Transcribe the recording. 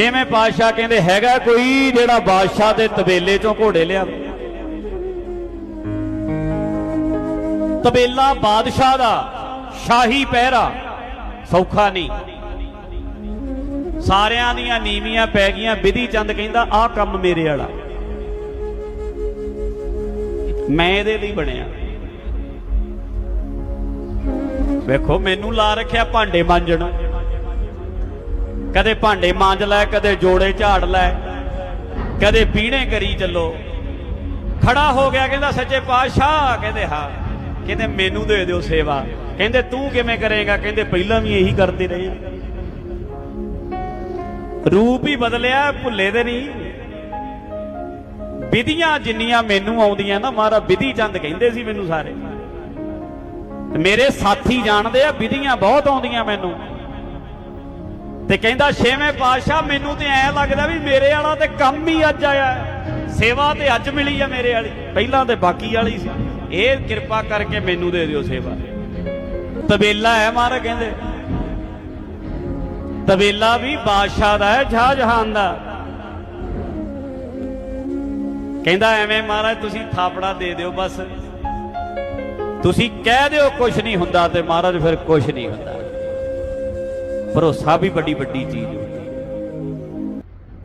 ਛੇਵੇਂ ਪਾਤਸ਼ਾਹ ਕਹਿੰਦੇ, ਹੈਗਾ ਕੋਈ ਜਿਹੜਾ ਬਾਦਸ਼ਾਹ ਦੇ ਤਬੇਲੇ ਚੋਂ ਘੋੜੇ ਲਿਆ ਤਬੇਲਾ ਬਾਦਸ਼ਾਹ ਦਾ, ਸ਼ਾਹੀ ਪਹਿਰਾ, ਸੌਖਾ ਨਹੀਂ। ਸਾਰਿਆਂ ਦੀਆਂ ਨੀਵੀਆਂ ਪੈ ਗਈਆਂ, ਵਿਧੀ ਚੰਦ ਕਹਿੰਦਾ, ਆਹ ਕੰਮ ਮੇਰੇ ਵਾਲਾ। ਮੈਂ ਇਹਦੇ ਲਈ ਬਣਿਆ। ਵੇਖੋ, ਮੈਨੂੰ ਲਾ ਰੱਖਿਆ ਭਾਂਡੇ ਮਾਂਜਣ। ਕਦੇ ਭਾਂਡੇ ਮਾਂਜ ਲੈ, ਕਦੇ ਜੋੜੇ ਝਾੜ ਲੈ, ਕਦੇ ਪੀਣੇ ਕਰੀ ਚੱਲੋ। ਖੜਾ ਹੋ ਗਿਆ, ਕਹਿੰਦਾ ਸੱਚੇ ਪਾਤਸ਼ਾਹ, ਕਹਿੰਦੇ, ਹਾਂ। ਕਹਿੰਦੇ, ਮੈਨੂੰ ਦੇ ਦਿਓ ਸੇਵਾ। ਕਹਿੰਦੇ, ਤੂੰ ਕਿਵੇਂ ਕਰੇਗਾ? ਕਹਿੰਦੇ, ਪਹਿਲਾਂ ਵੀ ਇਹੀ ਕਰਦੇ ਰਹੇ ਰੂਪ ਹੀ ਬਦਲਿਆ, ਭੁੱਲੇ ਦੇ ਨਹੀਂ। ਵਿਧੀਆਂ ਜਿੰਨੀਆਂ ਮੈਨੂੰ ਆਉਂਦੀਆਂ ਨਾ ਮਾਰਾ ਵਿਧੀ ਚੰਦ ਕਹਿੰਦੇ ਸੀ ਮੈਨੂੰ ਸਾਰੇ। ਮੇਰੇ ਸਾਥੀ ਜਾਣਦੇ ਆ, ਵਿਧੀਆਂ ਬਹੁਤ ਆਉਂਦੀਆਂ ਮੈਨੂੰ। ਤੇ ਕਹਿੰਦਾ ਛੇਵੇਂ ਪਾਤਸ਼ਾਹ, ਮੈਨੂੰ ਤੇ ਐ ਲੱਗਦਾ ਵੀ ਮੇਰੇ ਵਾਲਾ ਤੇ ਕੰਮ ਹੀ ਅੱਜ ਆਇਆ ਸੇਵਾ ਤੇ ਅੱਜ ਮਿਲੀ ਆ ਮੇਰੇ ਵਾਲੀ। ਪਹਿਲਾਂ ਤੇ ਬਾਕੀ ਵਾਲੀ ਸੀ। ਇਹ ਕਿਰਪਾ ਕਰਕੇ ਮੈਨੂੰ ਦੇ ਦਿਓ ਸੇਵਾ। ਤਬੇਲਾ ਹੈ ਮਾਰਾ ਕਹਿੰਦੇ। ਤਬੇਲਾ ਵੀ ਬਾਦਸ਼ਾਹ ਦਾ ਹੈ ਸ਼ਾਹਜਹਾਨ ਦਾ। ਕਹਿੰਦਾ ਐਵੇਂ ਮਹਾਰਾਜ ਤੁਸੀਂ ਥਾਪੜਾ ਦੇ ਦਿਓ ਬਸ। ਤੁਸੀਂ ਕਹਿ ਦਿਓ ਕੁਝ ਨਹੀਂ ਹੁੰਦਾ ਤੇ ਮਹਾਰਾਜ ਫਿਰ ਕੁਝ ਨਹੀਂ ਹੁੰਦਾ। ਭਰੋਸਾ ਵੀ ਵੱਡੀ ਵੱਡੀ ਚੀਜ਼ ਹੈ